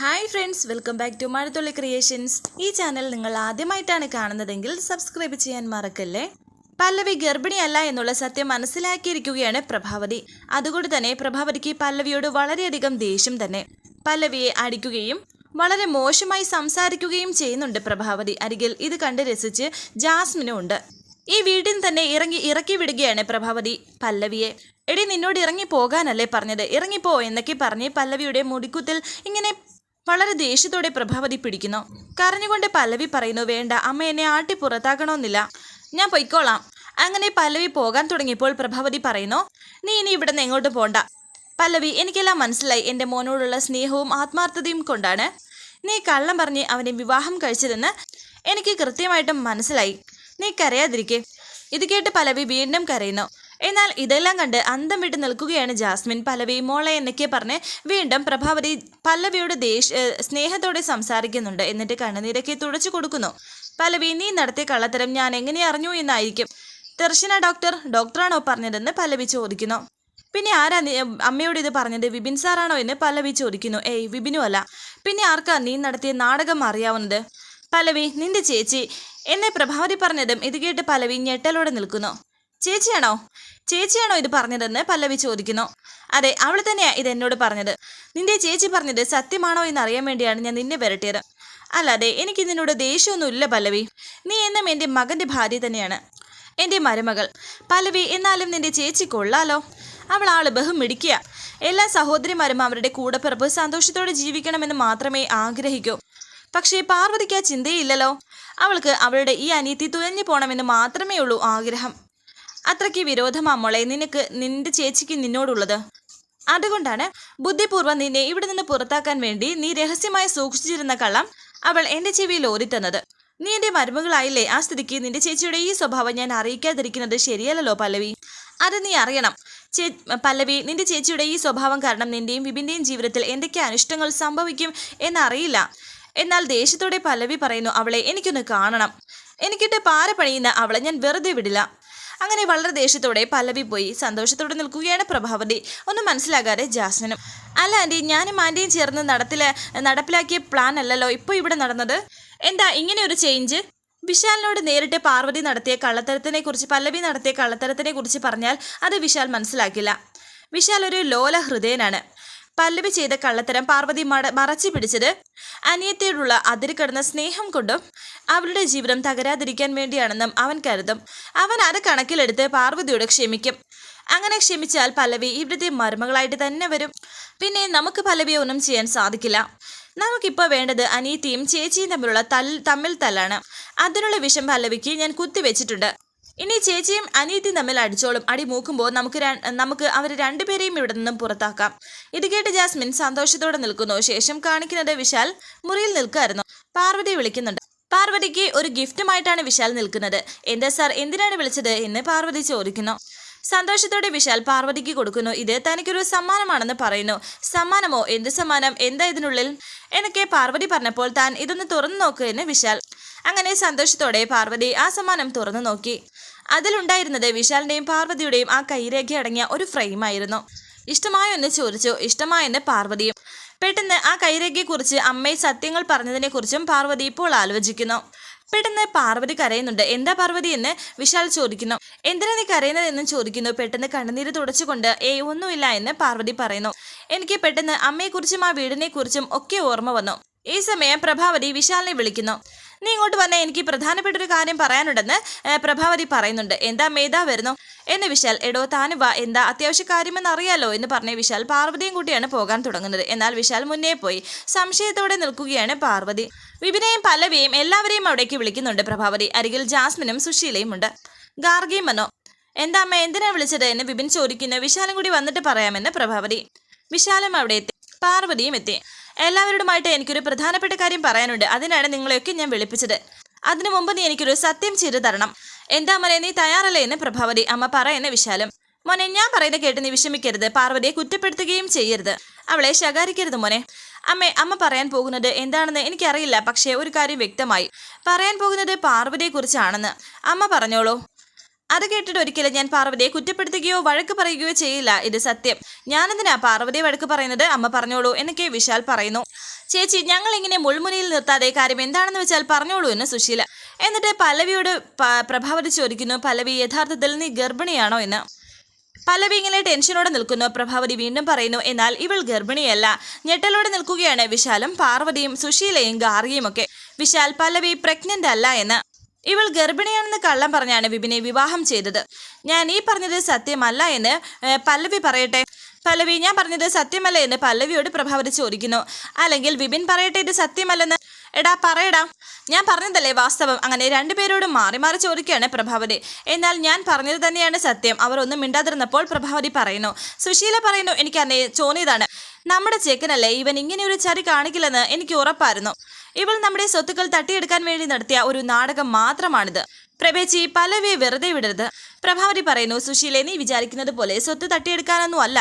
Hi friends welcome back to Mazhathulli creations ഈ channel നിങ്ങൾ ആദ്യമായിട്ടാണ് കാണുന്നതെങ്കിൽ സബ്സ്ക്രൈബ് ചെയ്യാൻ മറക്കല്ലേ? പല്ലവി ഗർഭിണിയല്ല എന്നുള്ള സത്യം മനസ്സിലാക്കിയിരിക്കുകയാണ് പ്രഭാവതി. അതുകൊണ്ട് തന്നെ പ്രഭാവതിക്ക് പല്ലവിയോട് വളരെയധികം ദേഷ്യം തന്നെ. പല്ലവിയെ അടിക്കുകയും വളരെ മോശമായി സംസാരിക്കുകയും ചെയ്യുന്നുണ്ട് പ്രഭാവതി. അരികിൽ ഇത് കണ്ട് രസിച്ച് ജാസ്മിനും ഉണ്ട്. ഈ വീട്ടിൽ തന്നെ ഇറങ്ങി ഇറക്കി വിടുകയാണ് പ്രഭാവതി. പല്ലവിയെ എടി നിന്നോട് ഇറങ്ങി പോകാനല്ലേ പറഞ്ഞത്? ഇറങ്ങിപ്പോ എന്നൊക്കെ പറഞ്ഞ് പല്ലവിയുടെ മുടിക്കുത്തിൽ ഇങ്ങനെ വളരെ ദേഷ്യത്തോടെ പ്രഭാവതി പിടിക്കുന്നു. കരഞ്ഞുകൊണ്ട് പല്ലവി പറയുന്നു വേണ്ട അമ്മ എന്നെ ആട്ടി പുറത്താക്കണമെന്നില്ല. ഞാൻ പൊയ്ക്കോളാം. അങ്ങനെ പല്ലവി പോകാൻ തുടങ്ങിയപ്പോൾ പ്രഭാവതി പറയുന്നു നീ ഇനി ഇവിടെ നിന്ന് എങ്ങോട്ടും പോണ്ട. പല്ലവി എനിക്കെല്ലാം മനസ്സിലായി. എന്റെ മോനോടുള്ള സ്നേഹവും ആത്മാർത്ഥതയും കൊണ്ടാണ്. നീ കള്ളം പറഞ്ഞ് അവനെ വിവാഹം കഴിച്ചതെന്ന് എനിക്ക് കൃത്യമായിട്ടും മനസ്സിലായി. നീ കരയാതിരിക്കെ. ഇത് കേട്ട് പല്ലവി വീണ്ടും കരയുന്നു. എന്നാൽ ഇതെല്ലാം കണ്ട് അന്തം വിട്ട് നിൽക്കുകയാണ് ജാസ്മിൻ. പല്ലവി മോളെ എന്നൊക്കെ പറഞ്ഞ് വീണ്ടും പ്രഭാവതി പല്ലവിയോട് ദേഷ്യ സ്നേഹത്തോടെ സംസാരിക്കുന്നുണ്ട്. എന്നിട്ട് കണ്ണുനീരൊക്കെ തുടച്ചു കൊടുക്കുന്നു. പല്ലവി നീ നടത്തിയ കള്ളത്തരം ഞാൻ എങ്ങനെ അറിഞ്ഞു എന്നായിരിക്കും? ദർശന ഡോക്ടർ ഡോക്ടറാണോ പറഞ്ഞതെന്ന് പല്ലവി ചോദിക്കുന്നു. പിന്നെ ആരാ അമ്മയോട് ഇത് പറഞ്ഞത്? വിപിൻ സാറാണോ എന്ന് പല്ലവി ചോദിക്കുന്നു. ഏയ് വിപിനും അല്ല. പിന്നെ ആർക്കാ നീ നടത്തിയ നാടകം അറിയാവുന്നത്? പല്ലവി നിന്റെ ചേച്ചി. എന്നെ പ്രഭാവതി പറഞ്ഞതും ഇത് കേട്ട് പല്ലവി ഞെട്ടലോടെ നിൽക്കുന്നു. ചേച്ചിയാണോ? ചേച്ചിയാണോ ഇത് പറഞ്ഞതെന്ന് പല്ലവി ചോദിക്കുന്നു. അതെ അവൾ തന്നെയാ ഇത് എന്നോട് പറഞ്ഞത്. നിന്റെ ചേച്ചി പറഞ്ഞത് സത്യമാണോ എന്ന് അറിയാൻ വേണ്ടിയാണ് ഞാൻ നിന്നെ വരട്ടിയത്. അല്ലാതെ എനിക്ക് നിന്നോട് ദേഷ്യമൊന്നുമില്ല പല്ലവി. നീ എന്നും എന്റെ മകന്റെ ഭാര്യ തന്നെയാണ്. എന്റെ മരുമകൾ. പല്ലവി എന്നാലും നിന്റെ ചേച്ചി കൊള്ളാലോ. അവൾ ആൾ ബഹുമിടിക്കുക എല്ലാ സഹോദരിമാരും അവരുടെ കൂടപ്പിറപ്പ് സന്തോഷത്തോടെ ജീവിക്കണമെന്ന് മാത്രമേ ആഗ്രഹിക്കൂ. പക്ഷേ പാർവതിക്ക് ആ ചിന്തയില്ലല്ലോ. അവൾക്ക് അവളുടെ ഈ അനിയത്തി തുഴഞ്ഞു പോകണമെന്ന് മാത്രമേ ഉള്ളൂ ആഗ്രഹം. അത്രയ്ക്ക് വിരോധമാ മോളെ. നിനക്ക് നിന്റെ ചേച്ചിക്ക് നിന്നോടുള്ളത്. അതുകൊണ്ടാണ് ബുദ്ധിപൂർവം നിന്നെ ഇവിടെ നിന്ന് പുറത്താക്കാൻ വേണ്ടി നീ രഹസ്യമായി സൂക്ഷിച്ചിരുന്ന കള്ളം അവൾ എന്റെ ചെവിയിൽ ഓരിത്തന്നത് നീ എന്റെ മരുമകളായില്ലേ? ആ സ്ഥിതിക്ക് നിന്റെ ചേച്ചിയുടെ ഈ സ്വഭാവം ഞാൻ അറിയിക്കാതിരിക്കുന്നത് ശരിയല്ലല്ലോ പല്ലവി. അത് നീ അറിയണം. ചേ പല്ലവി നിന്റെ ചേച്ചിയുടെ ഈ സ്വഭാവം കാരണം നിന്റെയും വിപിന്റെയും ജീവിതത്തിൽ എന്തൊക്കെ അനിഷ്ടങ്ങൾ സംഭവിക്കും എന്നറിയില്ല. എന്നാൽ ദേഷ്യത്തോടെ പല്ലവി പറയുന്നു അവളെ എനിക്കൊന്ന് കാണണം. എനിക്കിട്ട് പാര പണിയുന്ന അവളെ ഞാൻ വെറുതെ വിടില്ല. അങ്ങനെ വളരെ ദേഷ്യത്തോടെ പല്ലവി പോയി. സന്തോഷത്തോടെ നിൽക്കുകയാണ് പ്രഭാവതി. ഒന്നും മനസ്സിലാകാതെ ജാസ്മിനും അല്ല ആന്റി ഞാനും ആന്റിയും ചേർന്ന് നടത്തില നടപ്പിലാക്കിയ പ്ലാൻ അല്ലല്ലോ. ഇപ്പോൾ ഇവിടെ നടന്നത്? എന്താ ഇങ്ങനെ ഒരു ചേഞ്ച് വിശാലിനോട് നേരിട്ട് പാർവതി നടത്തിയ കള്ളത്തരത്തിനെ കുറിച്ച് പല്ലവി നടത്തിയ കള്ളത്തരത്തിനെ കുറിച്ച് പറഞ്ഞാൽ അത് വിശാൽ മനസ്സിലാക്കില്ല. വിശാൽ ഒരു ലോല ഹൃദയനാണ് പല്ലവി ചെയ്ത കള്ളത്തരം പാർവതി മട മറച്ചു പിടിച്ചത് അനിയത്തിയോടുള്ള അതിര് കടന്ന സ്നേഹം കൊണ്ടും അവളുടെ ജീവിതം തകരാതിരിക്കാൻ വേണ്ടിയാണെന്നും അവൻ കരുതും. അവൻ അത് കണക്കിലെടുത്ത് പാർവതിയോട് ക്ഷമിക്കും. അങ്ങനെ ക്ഷമിച്ചാൽ പല്ലവി ഇവിടുത്തെ മരുമകളായിട്ട് തന്നെ വരും. പിന്നെ നമുക്ക് പല്ലവിയെ ഒന്നും ചെയ്യാൻ സാധിക്കില്ല. നമുക്കിപ്പോൾ വേണ്ടത് അനിയത്തിയും ചേച്ചിയും തമ്മിലുള്ള തൽ തമ്മിൽ തല്ലാണ്. അതിനുള്ള വിഷം പല്ലവിക്ക് ഞാൻ കുത്തിവെച്ചിട്ടുണ്ട്. ഇനി ചേച്ചിയും അനിയത്തിയും തമ്മിൽ അടിച്ചോളും. അടി മൂക്കുമ്പോൾ നമുക്ക് നമുക്ക് അവർ രണ്ടുപേരെയും ഇവിടെ നിന്നും പുറത്താക്കാം. ഇത് കേട്ട് ജാസ്മിൻ സന്തോഷത്തോടെ നിൽക്കുന്നു. ശേഷം കാണിക്കുന്നത് വിശാൽ മുറിയിൽ നിൽക്കായിരുന്നു. പാർവതി വിളിക്കുന്നുണ്ട്. പാർവതിക്ക് ഒരു ഗിഫ്റ്റുമായിട്ടാണ് വിശാൽ നിൽക്കുന്നത്. എന്താ സാർ എന്തിനാണ് വിളിച്ചത് എന്ന് പാർവതി ചോദിക്കുന്നു. സന്തോഷത്തോടെ വിശാൽ പാർവതിക്ക് കൊടുക്കുന്നു. ഇത് തനിക്കൊരു സമ്മാനമാണെന്ന് പറയുന്നു. സമ്മാനമോ? എന്ത് സമ്മാനം? എന്താ ഇതിനുള്ളിൽ? എന്നൊക്കെ പാർവതി പറഞ്ഞപ്പോൾ താൻ ഇതൊന്ന് തുറന്നു നോക്കൂ എന്ന് വിശാൽ. അങ്ങനെ സന്തോഷത്തോടെ പാർവതി ആ സമ്മാനം തുറന്നു നോക്കി. അതിലുണ്ടായിരുന്നത് വിശാലിന്റെയും പാർവതിയുടെയും ആ കൈരേഖ അടങ്ങിയ ഒരു ഫ്രെയിമായിരുന്നു. ഇഷ്ടമായോ എന്ന് ചോദിച്ചു ഇഷ്ടമായെന്ന് പാർവതിയും പെട്ടെന്ന് ആ കൈരേഖയെക്കുറിച്ച് അമ്മയെ സത്യങ്ങൾ പറഞ്ഞതിനെക്കുറിച്ചും പാർവതി ഇപ്പോൾ ആലോചിക്കുന്നു. പെട്ടെന്ന് പാർവതി കരയുന്നുണ്ട്. എന്താ പാർവതി എന്ന്? വിശാൽ ചോദിക്കുന്നു. എന്തിനാ നീ എന്നും ചോദിക്കുന്നു. പെട്ടെന്ന് കണ്ണുനീര് തുടച്ചുകൊണ്ട് ഏയ് ഒന്നുമില്ല എന്ന് പാർവതി പറയുന്നു. എനിക്ക് പെട്ടെന്ന് അമ്മയെക്കുറിച്ചും ആ വീടിനെക്കുറിച്ചും ഒക്കെ ഓർമ്മ വന്നു. ഈ സമയം പ്രഭാവതി വിശാലിനെ വിളിക്കുന്നു. നീ ഇങ്ങോട്ട് വന്നേ എനിക്ക് പ്രധാനപ്പെട്ട ഒരു കാര്യം പറയാനുണ്ടെന്ന് പ്രഭാവതി പറയുന്നുണ്ട്. എന്താ മേധാ വരുന്നു? എന്ന് വിശാൽ എടോ താനും വാ എന്താ അത്യാവശ്യ കാര്യമെന്ന് അറിയാലോ എന്ന് പറഞ്ഞ വിശാൽ പാർവതിയും കൂട്ടിയാണ് പോകാൻ തുടങ്ങുന്നത്. എന്നാൽ വിശാൽ മുന്നേ പോയി. സംശയത്തോടെ നിൽക്കുകയാണ് പാർവതി. വിപിനെയും പല്ലവിയെയും എല്ലാവരെയും അവിടേക്ക് വിളിക്കുന്നുണ്ട് പ്രഭാവതി. അരികിൽ ജാസ്മിനും സുശീലയും ഉണ്ട്. ഗാർഗിയും മനോ എന്താ അമ്മ എന്തിനാ വിളിച്ചത് എന്ന് വിപിൻ ചോദിക്കുന്നു. വിശാലും കൂടി വന്നിട്ട് പറയാമെന്ന് പ്രഭാവതി. വിശാലും അവിടെ എത്തി. പാർവതിയും എത്തി. എല്ലാവരോടുമായിട്ട് എനിക്കൊരു പ്രധാനപ്പെട്ട കാര്യം പറയാനുണ്ട്. അതിനാണ് നിങ്ങളെയൊക്കെ ഞാൻ വിളിപ്പിച്ചത്. അതിനു മുമ്പ് നീ എനിക്കൊരു സത്യം ചെയ്തു തരണം. എന്താ മോനെ നീ തയ്യാറല്ലേ എന്ന് പ്രഭാവതി അമ്മ പറയുന്ന വിശാലം. മോനെ ഞാൻ പറയുന്നത് കേട്ട് നീ വിഷമിക്കരുത്. പാർവതിയെ കുറ്റപ്പെടുത്തുകയും ചെയ്യരുത്. അവളെ ശകാരിക്കരുത് മോനെ. അമ്മേ അമ്മ പറയാൻ പോകുന്നത് എന്താണെന്ന് എനിക്കറിയില്ല. പക്ഷേ ഒരു കാര്യം വ്യക്തമായി. പറയാൻ പോകുന്നത് പാർവതിയെക്കുറിച്ചാണെന്ന്. അമ്മ പറഞ്ഞോളൂ. അത് കേട്ടിട്ട് ഒരിക്കലും ഞാൻ പാർവതിയെ കുറ്റപ്പെടുത്തുകയോ വഴക്ക് പറയുകയോ ചെയ്യില്ല. ഇത് സത്യം. ഞാനെന്തിനാ പാർവതിയെ വഴക്ക് പറയുന്നത്? അമ്മ പറഞ്ഞോളൂ എന്നൊക്കെ വിശാൽ പറയുന്നു. ചേച്ചി ഞങ്ങൾ ഇങ്ങനെ മുൾമുനയിൽ നിർത്താതെ കാര്യം എന്താണെന്ന് വെച്ചാൽ പറഞ്ഞോളൂ എന്ന് സുശീല. എന്നിട്ട് പല്ലവിയോട് പ്രഭാവതി ചോദിക്കുന്നു പല്ലവി യഥാർത്ഥത്തിൽ നീ ഗർഭിണിയാണോ എന്ന്? പല്ലവി ഇങ്ങനെ ടെൻഷനോടെ നിൽക്കുന്നു. പ്രഭാവതി വീണ്ടും പറയുന്നു എന്നാൽ ഇവൾ ഗർഭിണിയല്ല. ഞെട്ടലോടെ നിൽക്കുകയാണ് വിശാലും പാർവതിയും സുശീലയും ഗാർഗിയും ഒക്കെ വിശാൽ പല്ലവി പ്രഗ്നന്റ് അല്ല എന്ന്. ഇവൾ ഗർഭിണിയാണെന്ന് കള്ളം പറഞ്ഞാണ് വിപിനെ വിവാഹം ചെയ്തത്. ഞാൻ ഈ പറഞ്ഞത് സത്യമല്ല എന്ന് പല്ലവി പറയട്ടെ. പല്ലവി ഞാൻ പറഞ്ഞത് സത്യമല്ല എന്ന് പല്ലവിയോട് പ്രഭാവതി ചോദിക്കുന്നു. അല്ലെങ്കിൽ വിപിൻ പറയട്ടെ ഇത് സത്യമല്ലെന്ന്? എടാ പറയടാ. ഞാൻ പറഞ്ഞതല്ലേ വാസ്തവം? അങ്ങനെ രണ്ടുപേരോടും മാറി മാറി ചോദിക്കുകയാണ് പ്രഭാവതി. എന്നാൽ ഞാൻ പറഞ്ഞത് തന്നെയാണ് സത്യം. അവർ ഒന്നും മിണ്ടാതിരുന്നപ്പോൾ പ്രഭാവതി പറയുന്നു. സുശീല പറയുന്നു എനിക്ക് അന്നേ തോന്നിയതാണ് നമ്മുടെ ചെക്കനല്ലേ ഇവൻ ഇങ്ങനെ ഒരു ചതി കാണിക്കില്ലെന്ന് എനിക്ക് ഉറപ്പായിരുന്നു. ഇവൾ നമ്മുടെ സ്വത്തുക്കൾ തട്ടിയെടുക്കാൻ വേണ്ടി നടത്തിയ ഒരു നാടകം മാത്രമാണിത്. പ്രഭേച്ചി പലവേ വെറുതെ വിടരുത്. പ്രഭാവതി പറയുന്നു സുശീലെ നീ വിചാരിക്കുന്നത് പോലെ സ്വത്ത് തട്ടിയെടുക്കാനൊന്നും അല്ല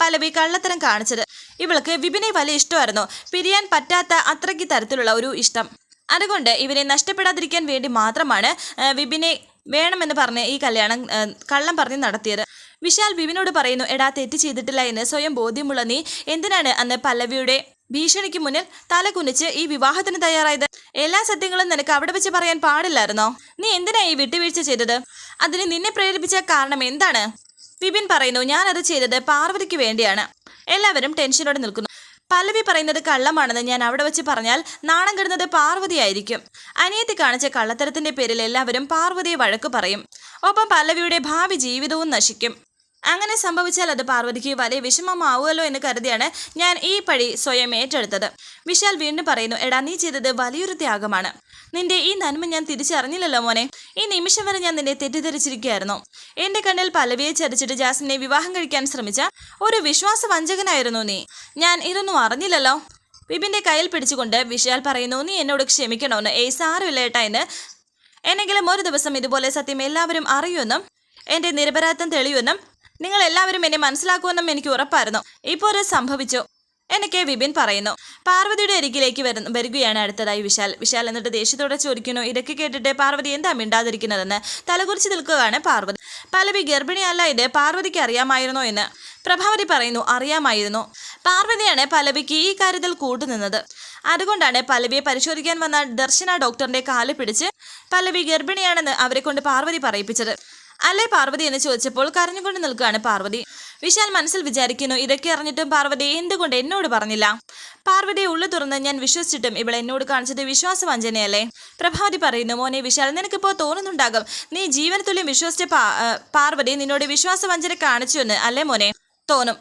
പലവി കള്ളത്തരം കാണിച്ചത്. ഇവൾക്ക് വിപിനെ വലിയ ഇഷ്ടമായിരുന്നു. പിരിയാൻ പറ്റാത്ത അത്രയ്ക്ക് തരത്തിലുള്ള ഒരു ഇഷ്ടം. അതുകൊണ്ട് ഇവനെ നഷ്ടപ്പെടാതിരിക്കാൻ വേണ്ടി മാത്രമാണ് വിപിനെ വേണമെന്ന് പറഞ്ഞ് ഈ കല്യാണം കള്ളം പറഞ്ഞ് നടത്തിയത്. വിശാൽ വിവിനോട് പറയുന്നു എടാ തെറ്റ് ചെയ്തിട്ടില്ല എന്ന് സ്വയം ബോധ്യമുള്ള നീ എന്തിനാണ് അന്ന് പല്ലവിയുടെ ഭീഷണിക്ക് മുന്നിൽ തല കുനിച്ച് ഈ വിവാഹത്തിന് തയ്യാറായത്? എല്ലാ സത്യങ്ങളും നിനക്ക് അവിടെ വെച്ച് പറയാൻ പാടില്ലായിരുന്നോ? നീ എന്തിനാ ഈ വിട്ടുവീഴ്ച ചെയ്തത്? അതിന് നിന്നെ പ്രേരിപ്പിച്ച കാരണം എന്താണ്? വിപിൻ പറയുന്നു ഞാനത് ചെയ്തത് പാർവതിക്ക് വേണ്ടിയാണ്. എല്ലാവരും ടെൻഷനോടെ നിൽക്കുന്നു. പല്ലവി പറയുന്നത് കള്ളമാണെന്ന് ഞാൻ അവിടെ വെച്ച് പറഞ്ഞാൽ നാണം കെടുന്നത് പാർവതിയായിരിക്കും അനിയത്തി കാണിച്ച കള്ളത്തരത്തിന്റെ പേരിൽ എല്ലാവരും പാർവതിയെ വഴക്ക് പറയും. ഒപ്പം പല്ലവിയുടെ ഭാവി ജീവിതവും നശിക്കും. അങ്ങനെ സംഭവിച്ചാൽ അത് പാർവതിക്ക് വലിയ വിഷമമാവുമല്ലോ എന്ന് കരുതിയാണ് ഞാൻ ഈ പഴി സ്വയം ഏറ്റെടുത്തത്. വിശാൽ വീണ്ടും പറയുന്നു എടാ നീ ചെയ്തത് വലിയൊരു ത്യാഗമാണ്. നിന്റെ ഈ നന്മ ഞാൻ തിരിച്ചറിഞ്ഞില്ലല്ലോ മോനെ. ഈ നിമിഷം വരെ ഞാൻ നിന്നെ തെറ്റിദ്ധരിച്ചിരിക്കുകയായിരുന്നു. എന്റെ കണ്ണിൽ പലവിയെ ചതിച്ചിട്ട് ജാസിനെ വിവാഹം കഴിക്കാൻ ശ്രമിച്ച ഒരു വിശ്വാസ വഞ്ചകനായിരുന്നു നീ. ഞാൻ ഇതൊന്നും അറിഞ്ഞില്ലല്ലോ. വിപിന്റെ കയ്യിൽ പിടിച്ചുകൊണ്ട് വിശാൽ പറയുന്നു നീ എന്നോട് ക്ഷമിക്കണമെന്ന് ഏയ് സാരമില്ല ഏട്ടാ എന്ന്. എന്നെങ്കിലും ഒരു ദിവസം ഇതുപോലെ സത്യം എല്ലാവരും അറിയുമെന്നും എന്റെ നിരപരാധം തെളിയുമെന്നും നിങ്ങൾ എല്ലാവരും എന്നെ മനസ്സിലാക്കുമെന്നും എനിക്ക് ഉറപ്പായിരുന്നു. ഇപ്പോൾ ഒരു സംഭവിച്ചു. എന്നൊക്കെ വിപിൻ പറയുന്നു. പാർവതിയുടെ അരികിലേക്ക് വരുന്നു വരികയാണ് അടുത്തതായി വിശാൽ. വിശാൽ എന്നിട്ട് ദേഷ്യത്തോടെ ചോദിക്കുന്നു ഇതൊക്കെ കേട്ടിട്ട് പാർവതി എന്താ മിണ്ടാതിരിക്കുന്നതെന്ന്? തലകുറിച്ച് നിൽക്കുകയാണ് പാർവതി. പലവി ഗർഭിണിയല്ല ഇത്. പാർവതിക്ക് അറിയാമായിരുന്നോ എന്ന്? പ്രഭാവതി പറയുന്നു അറിയാമായിരുന്നു. പാർവതിയാണ് പലവിക്ക് ഈ കാര്യത്തിൽ കൂട്ടുനിന്നത്. അതുകൊണ്ടാണ് പല്ലവിയെ പരിശോധിക്കാൻ വന്ന ദർശന ഡോക്ടറിന്റെ കാൽ പിടിച്ച് പലവി ഗർഭിണിയാണെന്ന് അവരെ കൊണ്ട് പാർവതി പറയിപ്പിച്ചത്. അല്ലേ പാർവതി എന്ന് ചോദിച്ചപ്പോൾ കരഞ്ഞുകൊണ്ട് നിൽക്കുകയാണ് പാർവതി. വിശാൽ മനസ്സിൽ വിചാരിക്കുന്നു ഇതൊക്കെ അറിഞ്ഞിട്ടും പാർവതി എന്തുകൊണ്ട് എന്നോട് പറഞ്ഞില്ല? പാർവതി ഉള്ളു തുറന്ന് ഞാൻ വിശ്വസിച്ചിട്ടും ഇവൾ എന്നോട് കാണിച്ചത് വിശ്വാസവഞ്ചനയല്ലേ? പ്രഭാവതി പറയുന്നു മോനെ വിശാൽ നിനക്കിപ്പോൾ തോന്നുന്നുണ്ടാകും. നീ ജീവനത്തുല്യം വിശ്വസിച്ച പാർവതി നിന്നോട് വിശ്വാസവഞ്ചന കാണിച്ചു എന്ന് അല്ലേ മോനെ? തോന്നും.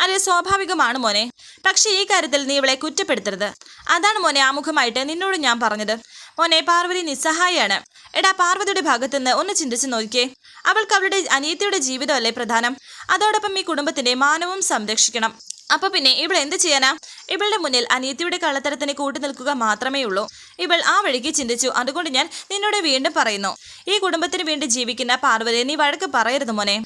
അത് സ്വാഭാവികമാണ് മോനെ. പക്ഷേ ഈ കാര്യത്തിൽ നീ ഇവളെ കുറ്റപ്പെടുത്തരുത്. അതാണ് മോനെ ആമുഖമായിട്ട് നിന്നോട് ഞാൻ പറഞ്ഞത്. മോനെ പാർവതി നിസ്സഹായാണ് എടാ പാർവതിയുടെ ഭാഗത്തു നിന്ന് ഒന്ന് ചിന്തിച്ചു നോക്കിയേ അവൾക്ക് അവളുടെ അനിയത്തിയുടെ ജീവിതമല്ലേ പ്രധാനം? അതോടൊപ്പം ഈ കുടുംബത്തിന്റെ മാനവും സംരക്ഷിക്കണം. അപ്പൊ പിന്നെ ഇവൾ എന്ത് ചെയ്യാനാ? ഇവളുടെ മുന്നിൽ അനിയത്തിയുടെ കള്ളത്തരത്തിന് കൂട്ടു നിൽക്കുക മാത്രമേ ഉള്ളൂ. ഇവൾ ആ വഴിക്ക് ചിന്തിച്ചു. അതുകൊണ്ട് ഞാൻ നിന്നോട് വീണ്ടും പറയുന്നു. ഈ കുടുംബത്തിന് വേണ്ടി ജീവിക്കുന്ന പാർവതി നീ വഴക്ക് പറയരുത് മോനെ.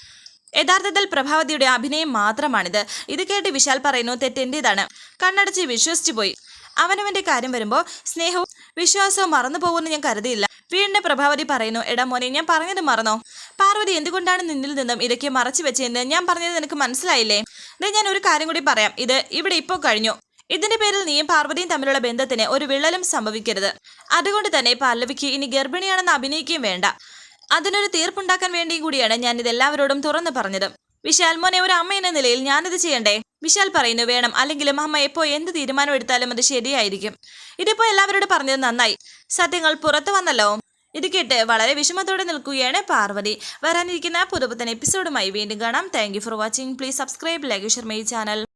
യഥാർത്ഥത്തിൽ പ്രഭാവതിയുടെ അഭിനയം മാത്രമാണിത്. ഇത് കേട്ട് വിശാൽ പറയുന്നു തെറ്റെന്റേതാണ്. കണ്ണടച്ച് വിശ്വസിച്ചു പോയി അവനവന്റെ കാര്യം വരുമ്പോൾ സ്നേഹവും വിശ്വാസവും മറന്നു പോകുമെന്ന് ഞാൻ കരുതിയില്ല. വീണ്ടും പ്രഭാവതി പറയുന്നു എടാ മോനെ ഞാൻ പറഞ്ഞത് മറന്നോ? പാർവതി എന്തുകൊണ്ടാണ് നിന്നിൽ നിന്നും ഇതൊക്കെ മറച്ചു വെച്ചതെന്ന് ഞാൻ പറഞ്ഞത് നിനക്ക് മനസ്സിലായില്ലേ? ദേ ഞാൻ ഒരു കാര്യം കൂടി പറയാം. ഇത് ഇവിടെ ഇപ്പോൾ കഴിഞ്ഞു. ഇതിന്റെ പേരിൽ നീയും പാർവതിയും തമ്മിലുള്ള ബന്ധത്തിന് ഒരു വിള്ളലും സംഭവിക്കരുത്. അതുകൊണ്ട് തന്നെ പല്ലവിക്ക് ഇനി ഗർഭിണിയാണെന്ന് അഭിനയിക്കുകയും വേണ്ട. അതിനൊരു തീർപ്പുണ്ടാക്കാൻ വേണ്ടിയും കൂടിയാണ് ഞാൻ ഇതെല്ലാവരോടും തുറന്നു പറഞ്ഞത്. വിശാൽ മോനെ ഒരു അമ്മ എന്ന നിലയിൽ ഞാനിത് ചെയ്യണ്ടേ? വിശാൽ പറയുന്നു വേണം. അല്ലെങ്കിലും അമ്മ എപ്പോ എന്ത് തീരുമാനം എടുത്താലും അത് ശരിയായിരിക്കും. ഇതിപ്പോ എല്ലാവരോടും പറഞ്ഞത് നന്നായി. സത്യങ്ങൾ പുറത്തു വന്നല്ലോ. ഇത് കേട്ട് വളരെ വിഷമത്തോടെ നിൽക്കുകയാണ് പാർവതി. വരാനിരിക്കുന്ന പുതുപുത്തൻ എപ്പിസോഡുമായി വീണ്ടും കാണാം. Thank for watching please subscribe like share my channel